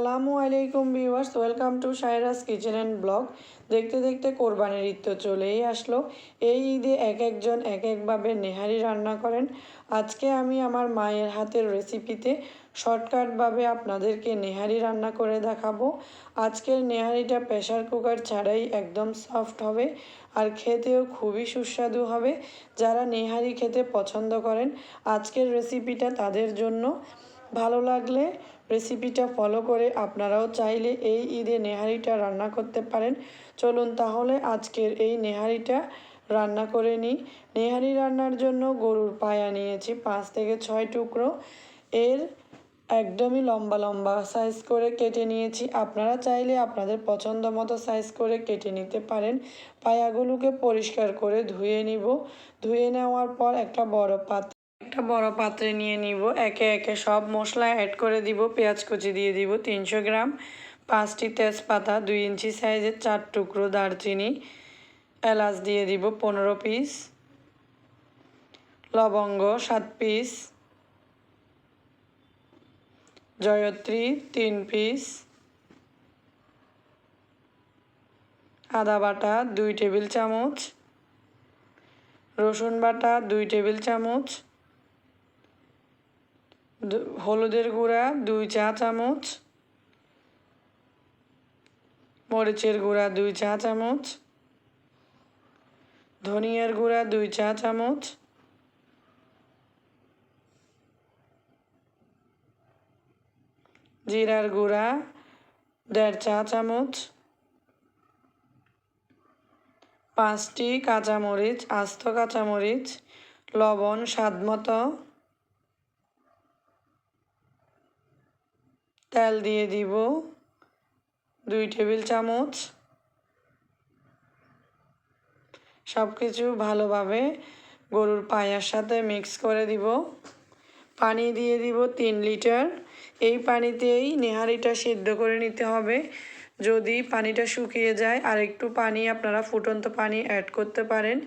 আসসালামু আলাইকুম viewers, welcome to Saira's Kitchen and blog. দেখতে দেখতে কোরবানির ঈদ তো চলেই আসলো। এই ঈদে এক একজন এক একভাবে নেহারি রান্না করেন। আজকে আমি আমার মায়ের হাতের রেসিপিতে শর্টকাটভাবে আপনাদেরকে নেহারি রান্না করে দেখাবো। আজকের নেহারিটা প্রেশার কুকার ছাড়াই একদম সফট হবে আর খেতেও খুবই সুস্বাদু হবে। যারা নেহারি খেতে পছন্দ করেন, আজকের রেসিপিটা তাদের জন্য। ভালো লাগলে রেসিপিটা ফলো করে আপনারাও চাইলে এই ঈদে নেহারিটা রান্না করতে পারেন। চলুন তাহলে আজকের এই নেহারিটা রান্না করে নিই। নেহারি রান্নার জন্য গরুর পায়া নিয়েছি পাঁচ থেকে ছয় টুকরো। এর একদমই লম্বা লম্বা সাইজ করে কেটে নিয়েছি। আপনারা চাইলে আপনাদের পছন্দ মতো সাইজ করে কেটে নিতে পারেন। পায়াগুলোকে পরিষ্কার করে ধুয়ে নিব। ধুয়ে নেওয়ার পর একটা বড় পাত্র একটা বড় পাত্রে নিয়ে নিব। একে একে সব মশলা অ্যাড করে দিব। পেঁয়াজ কুচি দিয়ে দিব তিনশো গ্রাম। পাঁচটি তেজপাতা, দুই ইঞ্চি সাইজের চার টুকরো দারচিনি। এলাচ দিয়ে দিব পনেরো পিস। লবঙ্গ সাত পিস। জয়ত্রী তিন পিস। আদা বাটা দুই টেবিল চামচ। রসুন বাটা দুই টেবিল চামচ। হলুদের গুঁড়া, দুই চা চামচ। মরিচের গুঁড়া, দুই চা চামচ। ধনিয়ার গুঁড়া, দুই চা চামচ। জিরার গুঁড়া, দেড় চা চামচ। পাঁচটি কাঁচামরিচ, আস্ত কাঁচামরিচ, লবণ, স্বাদ মতো। তেল দিয়ে দিব, দুই টেবিল চামচ। সব কিছু ভালোভাবে গরুর পায়ার সাথে মিক্স করে দিব। পানি দিয়ে দিব তিন লিটার। এই পানিতেই নেহারিটা সিদ্ধ করে নিতে হবে। যদি পানিটা শুকিয়ে যায় আর একটু পানি আপনারা ফুটন্ত পানি অ্যাড করতে পারেন।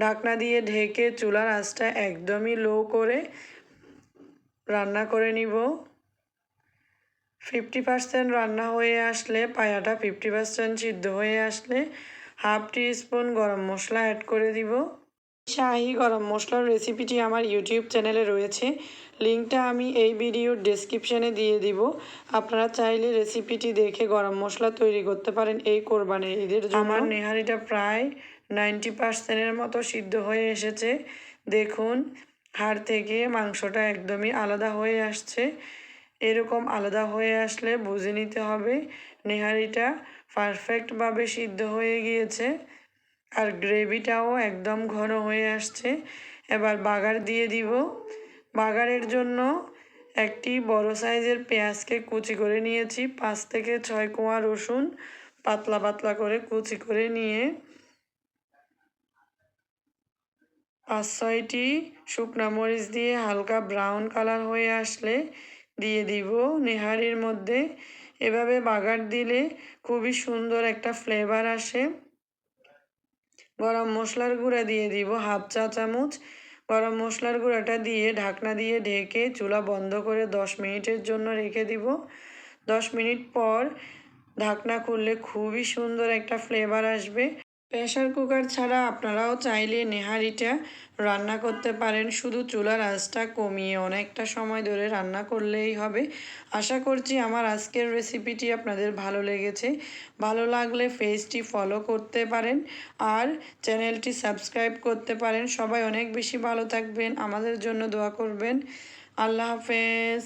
ঢাকনা দিয়ে ঢেকে চুলার আঁচটা একদমই লো করে রান্না করে নিব। ফিফটি পার্সেন্ট রান্না হয়ে আসলে, পায়াটা ফিফটি পার্সেন্ট সিদ্ধ হয়ে আসলে, হাফ টি স্পুন গরম মশলা অ্যাড করে দিব। শাহি গরম মশলার রেসিপিটি আমার ইউটিউব চ্যানেলে রয়েছে, লিঙ্কটা আমি এই ভিডিওর ডেসক্রিপশানে দিয়ে দিব। আপনারা চাইলে রেসিপিটি দেখে গরম মশলা তৈরি করতে পারেন এই কোরবানির ঈদের আমার নেহারিটা প্রায় নাইনটি পার্সেন্টের মতো সিদ্ধ হয়ে এসেছে। দেখুন, হাড় থেকে মাংসটা একদমই আলাদা হয়ে আসছে। এরকম আলাদা হয়ে আসলে বুঝে নিতে হবে। নেহারিটা পারফেক্টভাবে সিদ্ধ হয়ে গিয়েছে। আর গ্রেভিটাও একদম ঘন হয়ে আসছে। এবার বাগার দিয়ে দিব। বাগারের জন্য একটি বড় সাইজের পেঁয়াজকে কুচি করে নিয়েছি। পাঁচ থেকে ছয় কোয়া রসুন পাতলা পাতলা করে কুচি করে নিয়ে পাঁচ ছয়টি শুকনা মরিচ দিয়ে হালকা ব্রাউন কালার হয়ে আসলে দিয়ে দিব। নেহারির মধ্যে এভাবে বাগার দিলে খুবই সুন্দর একটা ফ্লেভার আসে। গরম মশলার গুঁড়া দিয়ে দিব হাফ চা চামচ। গরম মশলার গুঁড়াটা দিয়ে ঢাকনা দিয়ে ঢেকে চুলা বন্ধ করে দশ মিনিটের জন্য রেখে দিব। দশ মিনিট পর ঢাকনা খুললে খুবই সুন্দর একটা ফ্লেভার আসবে। প্রেশার কুকার ছাড়া আপনারাও চাইলে নেহারিটা রান্না করতে পারেন। শুধু চুলার আঁচটা কমিয়ে অনেকটা সময় ধরে রান্না করলেই হবে। আশা করছি আমার আজকের রেসিপিটি আপনাদের ভালো লেগেছে। ভালো লাগলে ফেসটি ফলো করতে পারেন আর চ্যানেলটি সাবস্ক্রাইব করতে পারেন। সবাই অনেক বেশি ভালো থাকবেন, আমাদের জন্য দোয়া করবেন। আল্লাহ হাফেজ।